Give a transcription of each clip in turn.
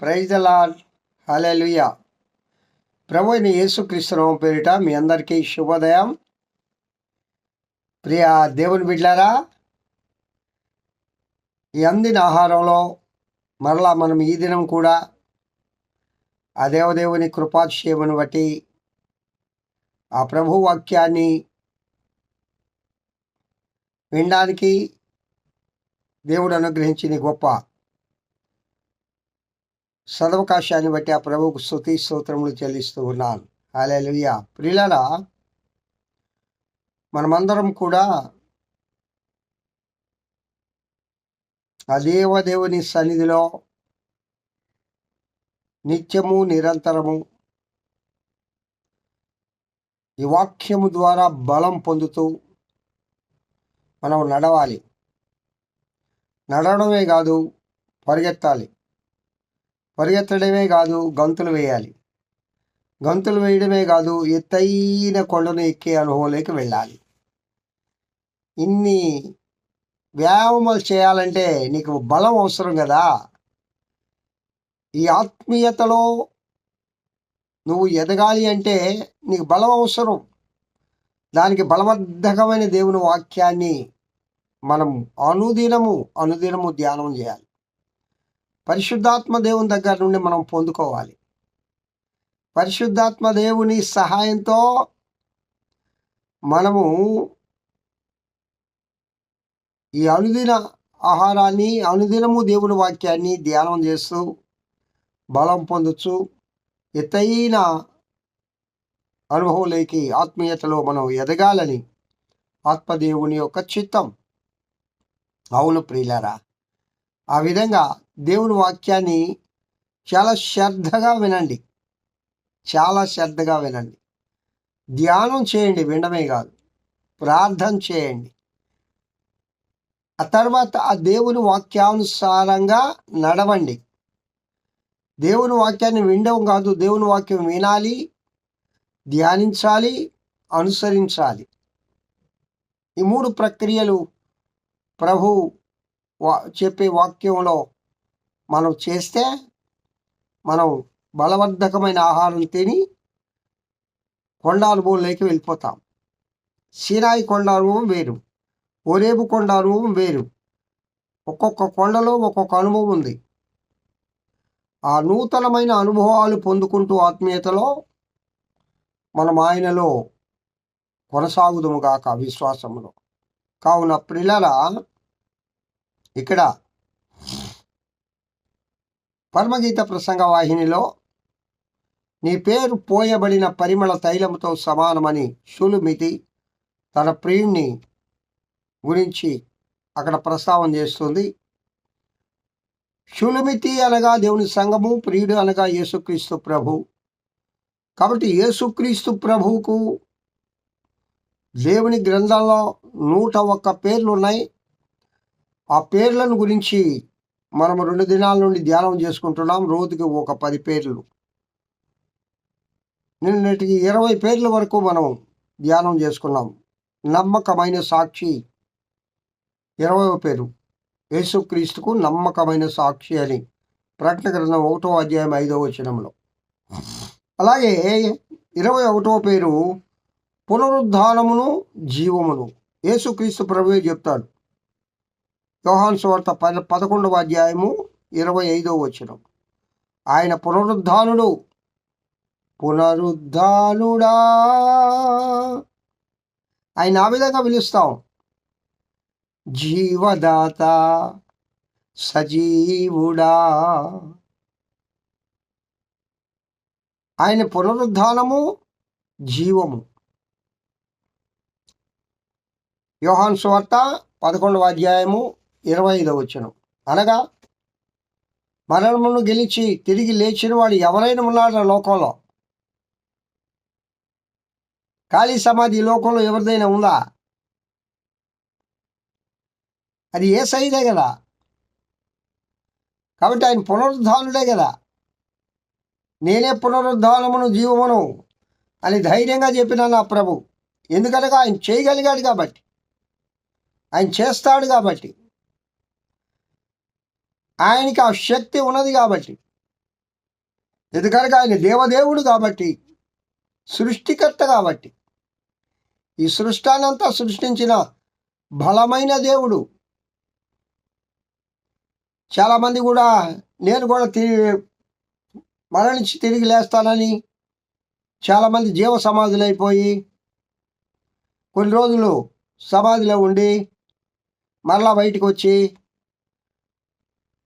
Praise the lord hallelujah ప్రభు అయిన యేసుక్రీస్తునామం పేరిట మీ అందరికీ శుభోదయం. ప్రియ దేవుని బిడ్డారా ఈ అందిన ఆహారంలో మరలా మనం ఈ దినం కూడా ఆ దేవదేవుని కృపాక్షేమను బట్టి ఆ ప్రభు వాక్యాన్ని వినడానికి దేవుడు అనుగ్రహించిన గొప్ప సదవకాశాన్ని బట్టి ఆ ప్రభువుకు స్థుతి స్తోత్రములు చెల్లిస్తూ ఉన్నాను. హాలేలుయ్య ప్రియులరా మనమందరం కూడా ఆ దేవదేవుని సన్నిధిలో నిత్యము నిరంతరము ఈ వాక్యము ద్వారా బలం పొందుతూ మనం నడవాలి. నడవడమే కాదు పరిగెత్తాలి. పరిగెత్తడమే కాదు గంతులు వేయాలి. గంతులు వేయడమే కాదు ఎత్తైన కొండను ఎక్కే అనుభవంలోకి వెళ్ళాలి. ఇన్ని వ్యాయామాలు చేయాలంటే నీకు బలం అవసరం కదా. ఈ ఆత్మీయతలో నువ్వు ఎదగాలి అంటే నీకు బలం అవసరం. దానికి బలవర్ధకమైన దేవుని వాక్యాన్ని మనం అనుదినము అనుదినము ధ్యానం చేయాలి. పరిశుద్ధాత్మ దేవుని దగ్గర నుండి మనం పొందుకోవాలి. పరిశుద్ధాత్మ దేవుని సహాయంతో మనము ఈ అనుదిన ఆహారాన్ని అనుదినము దేవుని వాక్యాన్ని ధ్యానం చేస్తూ బలం పొందొచ్చు ఎత్తైన అనుభవంలోకి ఆత్మీయతలో మనం ఎదగాలని ఆత్మదేవుని యొక్క చిత్తం. అవును ప్రియులరా ఆ విధంగా దేవుని వాక్యాన్ని చాలా శ్రద్ధగా వినండి. చాలా శ్రద్ధగా వినండి. ధ్యానం చేయండి వినడమే కాదు. ప్రార్థన చేయండి. ఆ తర్వాత ఆ దేవుని వాక్యానుసారంగా నడవండి. దేవుని వాక్యాన్ని వినడం కాదు దేవుని వాక్యం వినాలి ధ్యానించాలి అనుసరించాలి. ఈ మూడు ప్రక్రియలు ప్రభు వా చెప్పే వాక్యంలో మనం చేస్తే మనం బలవర్ధకమైన ఆహారం తిని కొండ అనుభవంలోకి వెళ్ళిపోతాం. సీనాయి కొండ అనుభవం వేరు ఒరేబు కొండ అనుభవం వేరు. ఒక్కొక్క కొండలో ఒక్కొక్క అనుభవం ఉంది. ఆ నూతనమైన అనుభవాలు పొందుకుంటూ ఆత్మీయతలో మనం ఆయనలో కొనసాగుదము గాక విశ్వాసంలో కావున ప్రిలల ఇక్కడ పరమగీత ప్రసంగ వాహినిలో నీ పేరు పోయబడిన పరిమళ తైలముతో సమానమని షులుమితి తన ప్రియుణ్ణి గురించి అక్కడ ప్రస్తావన చేస్తుంది. షులుమితి అనగా దేవుని సంఘము ప్రియుడు అనగా యేసుక్రీస్తు ప్రభు. కాబట్టి యేసుక్రీస్తు ప్రభువుకు దేవుని గ్రంథంలో నూట ఒక్క పేర్లు ఉన్నాయి. ఆ పేర్లను గురించి మనం రెండు దినాల నుండి ధ్యానం చేసుకుంటున్నాం. రోజుకి ఒక పది పేర్లు. నిన్నటికి ఇరవై పేర్ల వరకు మనం ధ్యానం చేసుకున్నాం. నమ్మకమైన సాక్షి ఇరవై పేరు. యేసుక్రీస్తుకు నమ్మకమైన సాక్షి అని ప్రకటన గ్రంథం ఒకటో అధ్యాయం ఐదవ వచనంలో. అలాగే ఇరవై ఒకటో పేరు పునరుద్ధానమును జీవమును. యేసుక్రీస్తు ప్రభువే చెప్తాడు. యోహాన్ సువార్త పద పదకొండవ అధ్యాయము ఇరవై ఐదవ వచనం. ఆయన పునరుద్ధానుడు. పునరుద్ధానుడా. ఆయన ఆ విధంగా పిలుస్తాం. జీవదాత సజీవుడా. ఆయన పునరుద్ధానము జీవము. యోహాన్ సువార్త పదకొండవ అధ్యాయము ఇరవై ఐదో వచ్చను అనగా మరణమును గెలిచి తిరిగి లేచిన వాడు ఎవరైనా ఉన్నాడు లోకంలో? ఖాళీ సమాధి లోకంలో ఎవరిదైనా ఉందా? అది ఏ సైదే కదా. కాబట్టి ఆయన పునరుద్ధానుడే కదా. నేనే పునరుద్ధానమును జీవమును అని ధైర్యంగా చెప్పిన నా ప్రభు. ఎందుకనగా ఆయన చేయగలిగాడు కాబట్టి. ఆయన చేస్తాడు కాబట్టి. ఆయనకి ఆ శక్తి ఉన్నది కాబట్టి. ఎందుకనగా ఆయన దేవదేవుడు కాబట్టి సృష్టికర్త కాబట్టి. ఈ సృష్టానంతా సృష్టించిన బలమైన దేవుడు. చాలామంది కూడా నేను కూడా తిరిగి మరణించి తిరిగి లేస్తానని చాలామంది జీవ సమాధులు అయిపోయి కొన్ని రోజులు సమాధిలో ఉండి మరలా బయటకు వచ్చి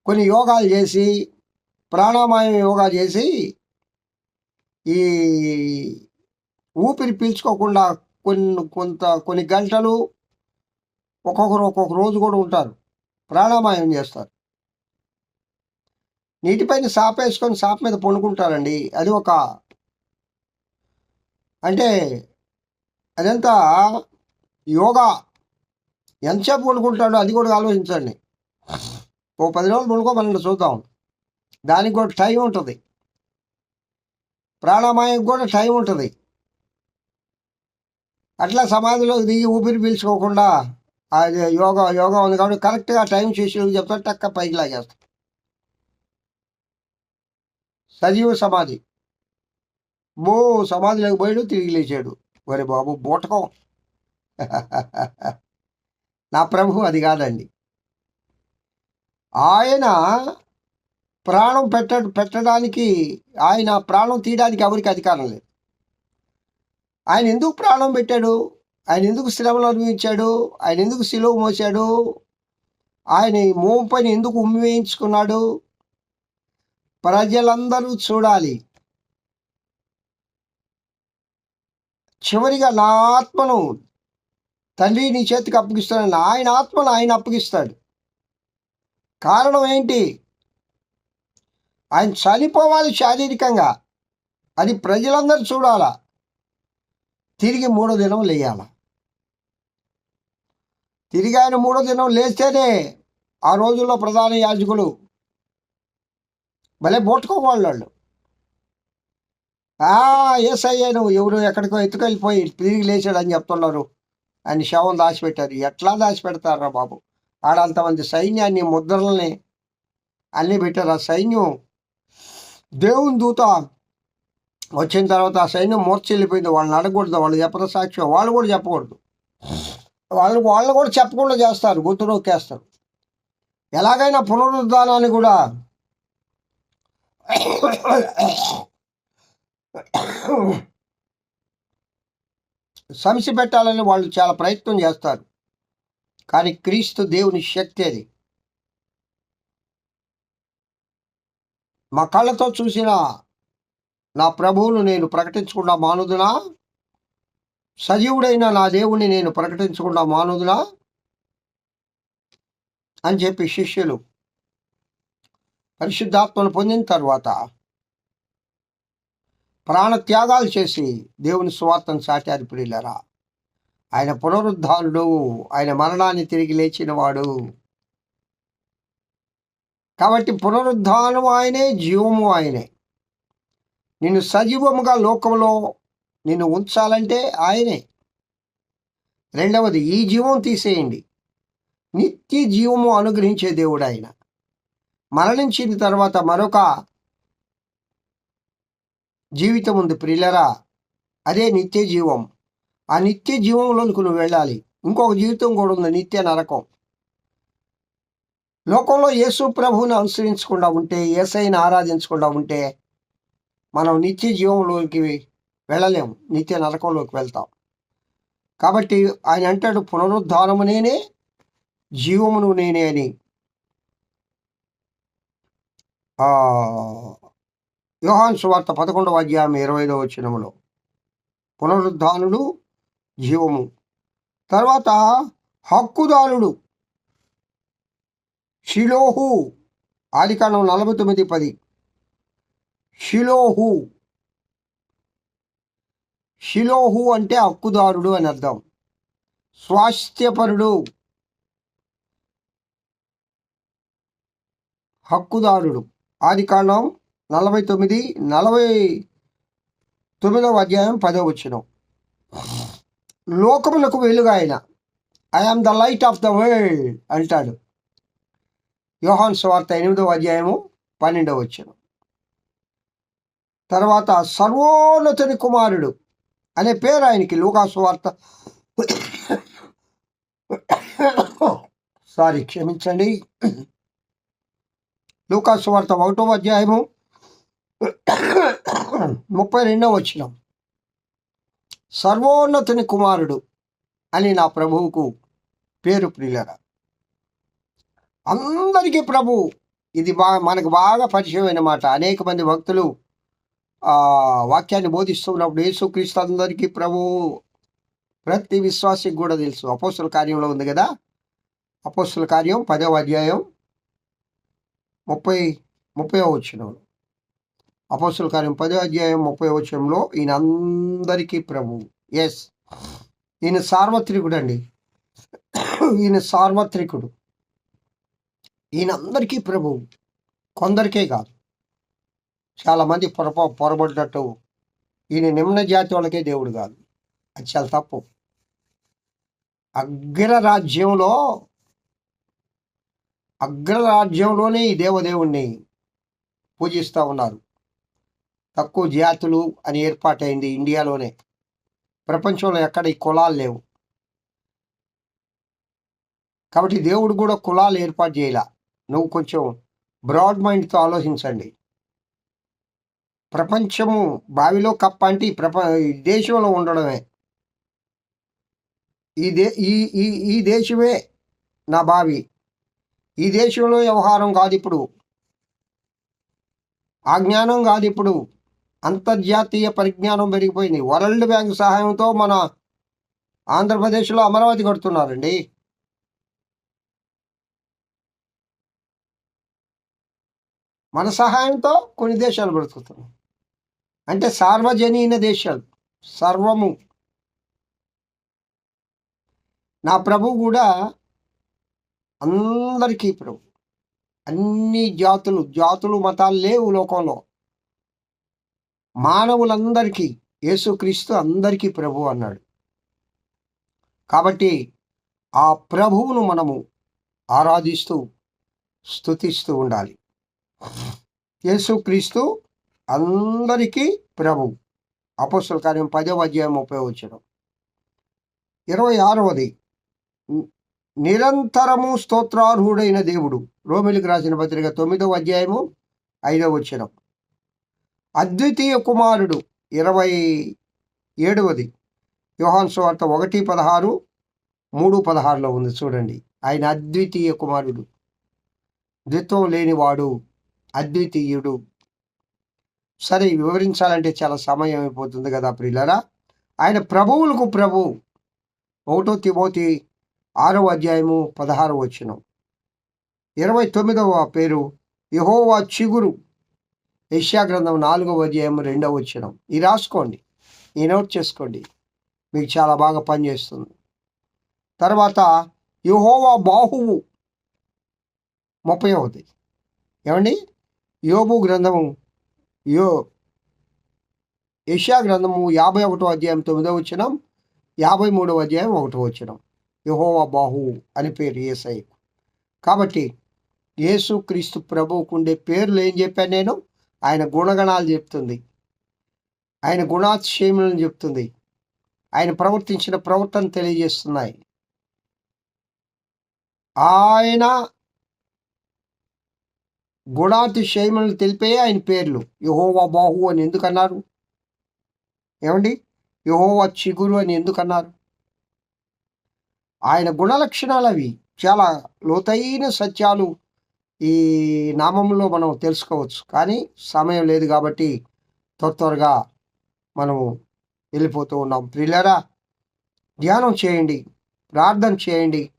కొన్ని యోగాలు చేసి ప్రాణాయామం యోగా చేసి ఈ ఊపిరి పీల్చుకోకుండా కొన్ని కొంత కొన్ని గంటలు ఒక్కొక్కరు ఒక్కొక్క రోజు కూడా ఉంటారు. ప్రాణాయామం చేస్తారు. నీటిపైన సాప వేసుకొని సాప మీద పండుకుంటారండి. అది ఒక అంటే అదంతా యోగా ఎంతసేపు పండుకుంటాడో అది కూడా ఆలోచించండి. ఓ పది రోజులు పండుకోమనండి చూద్దాం. దానికి కూడా టైం ఉంటుంది. ప్రాణాయామం కూడా టైం ఉంటుంది. అట్లా సమాధిలో దిగి ఊపిరి పీల్చుకోకుండా అది యోగా యోగా ఉంది కాబట్టి కరెక్ట్గా టైం చేసి చెప్తారు టక్క పైకి లాగేస్తాం. సజీవ సమాధి. బో సమాధిలోకి పోయాడు తిరిగి లేచాడు. ఒరే బాబు బూటకం. నా ప్రభు అది కాదండి. ఆయన ప్రాణం పెట్ట పెట్టడానికి ఆయన ప్రాణం తీయడానికి ఎవరికి అధికారం లేదు. ఆయన ఎందుకు ప్రాణం పెట్టాడు? ఆయన ఎందుకు శ్రమలు అనుభవించాడు? ఆయన ఎందుకు సిలువ మోసాడు ఆయన ఈ పైన ఎందుకు ఉమ్మి వేయించుకున్నాడు? ప్రజలందరూ చూడాలి. చివరిగా నా ఆత్మను తండ్రి నీ చేతికి అప్పగిస్తానని ఆయన ఆత్మను ఆయన అప్పగిస్తాడు. కారణం ఏంటి? ఆయన చనిపోవాలి శారీరకంగా. అది ప్రజలందరూ చూడాలా? తిరిగి మూడో దినం లేయాల? తిరిగి ఆయన మూడో దినం లేస్తేనే ఆ రోజుల్లో ప్రధాన యాజకులు భలే పోట్టుకోవాలి వాళ్ళు. ఎస్ అయ్యాను ఎవరు ఎక్కడికో ఎత్తుకెళ్ళిపోయి తిరిగి లేచాడు అని చెప్తున్నారు. ఆయన శవం దాచిపెట్టారు. ఎట్లా దాచిపెడతారా బాబు? ఆడంతమంది సైన్యాన్ని ముద్రల్ని అన్నీ పెట్టారు. ఆ సైన్యం దేవుని దూత వచ్చిన తర్వాత ఆ సైన్యం మూర్చెళ్ళిపోయింది వాళ్ళని అడగకూడదు వాళ్ళు చెప్పిన సాక్ష్యం. వాళ్ళు కూడా చెప్పకూడదు. వాళ్ళు వాళ్ళు కూడా చెప్పకుండా చేస్తారు గుర్తు నొక్కేస్తారు. ఎలాగైనా పునరుద్ధానాన్ని కూడా సమసి పెట్టాలని వాళ్ళు చాలా ప్రయత్నం చేస్తారు. కానీ క్రీస్తు దేవుని శక్తి అది. మా కళ్ళతో చూసిన నా ప్రభువును నేను ప్రకటించకుండా మానుదునా? సజీవుడైన నా దేవుణ్ణి నేను ప్రకటించకుండా మానుదునా? అని చెప్పి శిష్యులు పరిశుద్ధాత్మను పొందిన తర్వాత ప్రాణత్యాగాలు చేసి దేవుని స్వార్థను సాటారు ప్రియులరా ఆయన పునరుద్ధానుడు ఆయన మరణాన్ని తిరిగి లేచినవాడు. కాబట్టి పునరుద్ధానం ఆయనే జీవము ఆయనే. నిన్ను సజీవముగా లోకంలో నిన్ను ఉంచాలంటే ఆయనే. రెండవది ఈ జీవం తీసేయండి. నిత్య జీవము అనుగ్రహించే దేవుడు ఆయన. మరణించిన తర్వాత మరొక జీవితం ఉంది ప్రిలరా అదే నిత్య జీవం. ఆ నిత్య జీవంలోనికి నువ్వు వెళ్ళాలి. ఇంకొక జీవితం కూడా ఉంది నిత్య నరకం. లోకంలో యేసు ప్రభువుని అనుసరించకుండా ఉంటే ఏసైని ఆరాధించకుండా ఉంటే మనం నిత్య జీవంలోకి వెళ్ళలేము నిత్య నరకంలోకి వెళ్తాం. కాబట్టి ఆయన అంటాడు పునరుద్ధానము నేనే జీవమును నేనే అని. యోహాన్ సువార్త పదకొండవ అధ్యాయం ఇరవై ఐదవ వచ్చినములో పునరుద్ధానుడు జీవము. తర్వాత హక్కుదారుడు షిలోహు ఆదికాండం నలభై తొమ్మిది పది. షిలోహు. షిలోహు అంటే హక్కుదారుడు అని అర్థం. స్వాస్థ్యపరుడు. హక్కుదారుడు. ఆదికాండం నలభై తొమ్మిది నలభై తొమ్మిదవ అధ్యాయం పదవ వచ్చినాం లోకములకు వెలుగు ఆయన. I am the light of the world అంటాడు. యోహాన్ స్వార్త ఎనిమిదవ అధ్యాయము పన్నెండవ వచ్చిన తర్వాత సర్వోన్నతుని కుమారుడు అనే పేరు ఆయనకి లోకాసువార్త సారీ క్షమించండి. లూకాసు వార్త ఒకటో అధ్యాయము ముప్పై రెండవ వచ్చినాం సర్వోన్నతుని కుమారుడు అని నా ప్రభువుకు పేరు ప్రియులరా. అందరికీ ప్రభు ఇది బా మనకు బాగా పరిచయమైన మాట. అనేక మంది భక్తులు వాక్యాన్ని బోధిస్తున్నప్పుడు యేసుక్రీస్తు అందరికీ ప్రభు ప్రతి విశ్వాసికి కూడా తెలుసు. అపోస్తుల కార్యంలో ఉంది కదా? అపోస్తుల కార్యం పదవ అధ్యాయం ముప్పై ముప్పై వచ్చిన అపోస్తుల కార్యం పదో అధ్యాయం ముప్పై వచ్చంలో ఈయన అందరికీ ప్రభు. ఎస్ ఈయన సార్వత్రికుడు అండి ఈయన సార్వత్రికుడు. ఈయన అందరికీ ప్రభు. కొందరికే కాదు. చాలామంది పొరపా పొరబడినట్టు ఈయన నిమ్న జాతి వాళ్ళకే దేవుడు కాదు. అది చాలా తప్పు. అగ్రరాజ్యంలో అగ్రరాజ్యంలోనే ఈ దేవదేవుణ్ణి పూజిస్తూ ఉన్నారు. తక్కువ జాతులు అని ఏర్పాటైంది ఇండియాలోనే. ప్రపంచంలో ఎక్కడ ఈ కులాలు లేవు. కాబట్టి దేవుడు కూడా కులాలు ఏర్పాటు చేయాల. నువ్వు కొంచెం బ్రాడ్ మైండ్తో ఆలోచించండి. ప్రపంచము బావిలో కప్ప అంటే ఈ ప్రప దేశంలో ఉండడమే. ఈ దే ఈ ఈ ఈ దేశమే నా బావి. ఈ దేశంలో వ్యవహారం కాదు ఇప్పుడు. ఆ జ్ఞానం కాదు ఇప్పుడు. అంతర్జాతీయ పరిజ్ఞానం పెరిగిపోయింది. వరల్డ్ బ్యాంక్ సహాయంతో మన ఆంధ్రప్రదేశ్లో అమరావతి కడుతున్నారండి. మన సహాయంతో కొన్ని దేశాలు బ్రతుకుతున్నాయి అంటే సార్వజనీన దేశాలు సర్వము. నా ప్రభు కూడా అందరికీ ప్రభు అన్ని జాతులు జాతులు మతాలు లేవు లోకంలో. మానవులందరికీ యేసుక్రీస్తు అందరికీ ప్రభు అన్నాడు. కాబట్టి ఆ ప్రభువును మనము ఆరాధిస్తూ స్థుతిస్తూ ఉండాలి. యేసుక్రీస్తు అందరికీ ప్రభు. అపోసుల కార్యం పదవ అధ్యాయం ఉపయోగించడం ఇరవై ఆరవది. నిరంతరము స్తోత్రార్హుడైన దేవుడు. రోమిలికి రాసిన పత్రిక తొమ్మిదవ అధ్యాయము ఐదవ వచ్చినం అద్వితీయ కుమారుడు. ఇరవై ఏడవది. యోహాన్ సువార్త ఒకటి పదహారు మూడు పదహారులో ఉంది. చూడండి. ఆయన అద్వితీయ కుమారుడు. ద్విత్వం లేనివాడు అద్వితీయుడు. సరే వివరించాలంటే చాలా సమయం అయిపోతుంది కదా ప్రిల్లరా ఆయన ప్రభువులకు ప్రభు. ఒకటో తిమోతి ఆరవ అధ్యాయము పదహారు వచ్చిన ఇరవై తొమ్మిదవ పేరు యహోవా చిగురు. యష్యా గ్రంథం నాలుగవ అధ్యాయం రెండవ వచ్చిన ఇది రాసుకోండి. ఈ నోట్ చేసుకోండి. మీకు చాలా బాగా పనిచేస్తుంది తర్వాత యుహోవా బాహువు ముప్పై అవుతుంది ఏమండి? యోబు గ్రంథము యో యష్యా గ్రంథము యాభై ఒకటో అధ్యాయం తొమ్మిదో వచ్చినం యాభై మూడవ అధ్యాయం ఒకటో వచ్చినం యహోవా బాహువు అని పేరు ఏసై కాబట్టి యేసు క్రీస్తు ప్రభువుకు ఉండే పేర్లు ఏం చెప్పాను నేను? ఆయన గుణగణాలు చెప్తుంది. ఆయన గుణాతిశయములను చెప్తుంది. ఆయన ప్రవర్తించిన ప్రవర్తన తెలియజేస్తున్నాయి. ఆయన గుణాతిశయములను తెలిపే ఆయన పేర్లు. యహోవా బాహు అని ఎందుకన్నారు? ఏమండి? యహోవా చిగురు అని ఎందుకన్నారు? ఆయన గుణలక్షణాలు అవి. చాలా లోతైన సత్యాలు ఈ నామంలో మనం తెలుసుకోవచ్చు. కానీ సమయం లేదు కాబట్టి త్వర త్వరగా మనము వెళ్ళిపోతూ ఉన్నాం. ప్రిల్లరా ధ్యానం చేయండి ప్రార్థన చేయండి.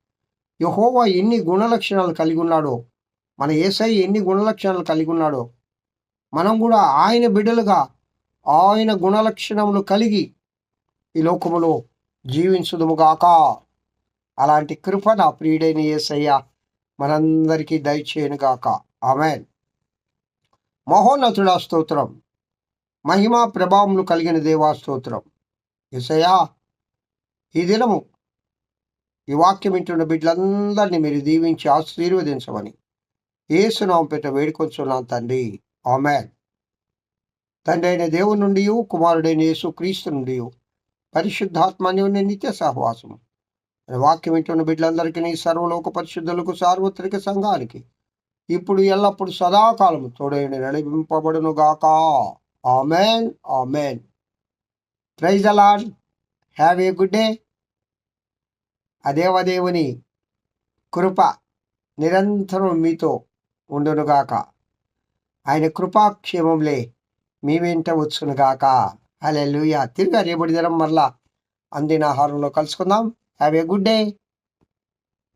యహోవా ఎన్ని గుణలక్షణాలు కలిగి ఉన్నాడో మన ఏసై ఎన్ని గుణలక్షణాలు కలిగి ఉన్నాడో మనం కూడా ఆయన బిడ్డలుగా ఆయన గుణలక్షణములు కలిగి ఈ లోకములో జీవించుదుముగాక. అలాంటి కృప నా ప్రియుడైన ఏసయ్యా మనందరికీ దయచేయనుగాక ఆమెన్. మహోన్నతుడా స్తోత్రం. మహిమా ప్రభావములు కలిగిన దేవా స్తోత్రం. ఎసయా ఈ దినము ఈ వాక్యం వింటున్న బిడ్డలందరినీ మీరు దీవించి ఆశీర్వదించమని ఏసునామం పెట్ట వేడుకొంచున్నాను తండ్రి. ఆమెన్. తండ్రి అయిన దేవుని నుండి కుమారుడైన యేసు క్రీస్తు నుండి పరిశుద్ధాత్మని నిత్య సహవాసము. వాక్యం వింటున్న బిడ్డలందరికీ నీ సర్వలోక పరిశుద్ధులకు సార్వత్రిక సంఘానికి ఇప్పుడు ఎల్లప్పుడు సదాకాలము తోడైన నడిపింపబడును గాక amen amen. Praise the lord have a good day. అదేవదేవుని కృప నిరంతరం మీతో ఉండునుగాక. ఆయన కృపాక్షేమంలే మీ వెంట వచ్చునుగాక. అలెలుయ తిరిగి రేపటి దినం మరలా అందిన ఆహారంలో కలుసుకుందాం. Have a good day